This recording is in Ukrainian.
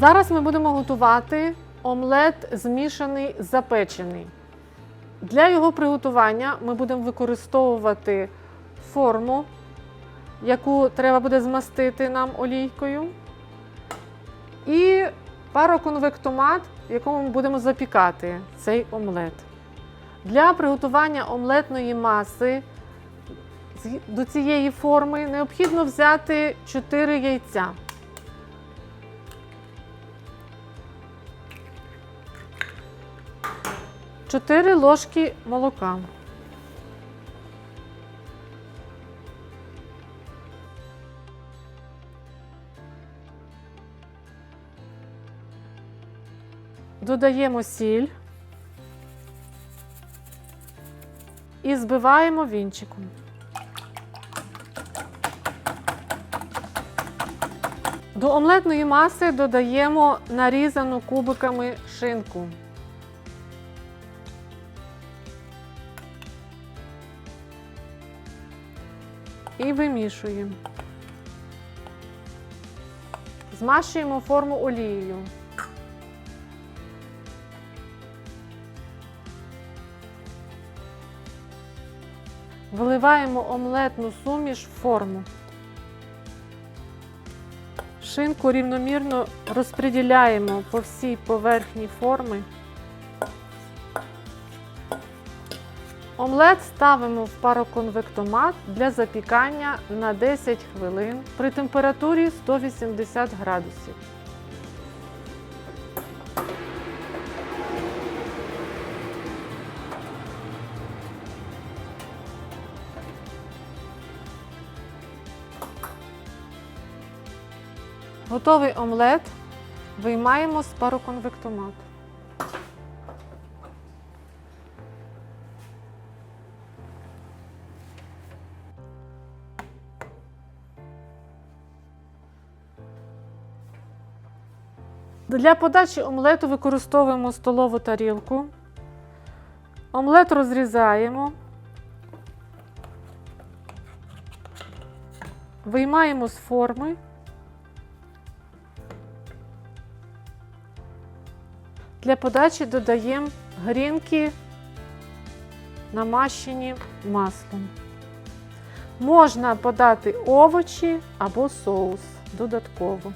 Зараз ми будемо готувати омлет змішаний запечений. Для його приготування ми будемо використовувати форму, яку треба буде змастити нам олійкою, і пароконвектомат, в якому ми будемо запікати цей омлет. Для приготування омлетної маси до цієї форми необхідно взяти 4 яйця. Чотири ложки молока. Додаємо сіль і збиваємо вінчиком. До омлетної маси додаємо нарізану кубиками шинку. І вимішуємо. Змащуємо форму олією. Виливаємо омлетну суміш в форму. Шинку рівномірно розподіляємо по всій поверхні форми. Омлет ставимо в пароконвектомат для запікання на 10 хвилин при температурі 180 градусів. Готовий омлет виймаємо з пароконвектомату. Для подачі омлету використовуємо столову тарілку. Омлет розрізаємо. Виймаємо з форми. Для подачі додаємо грінки, намащені маслом. Можна подати овочі або соус додатково.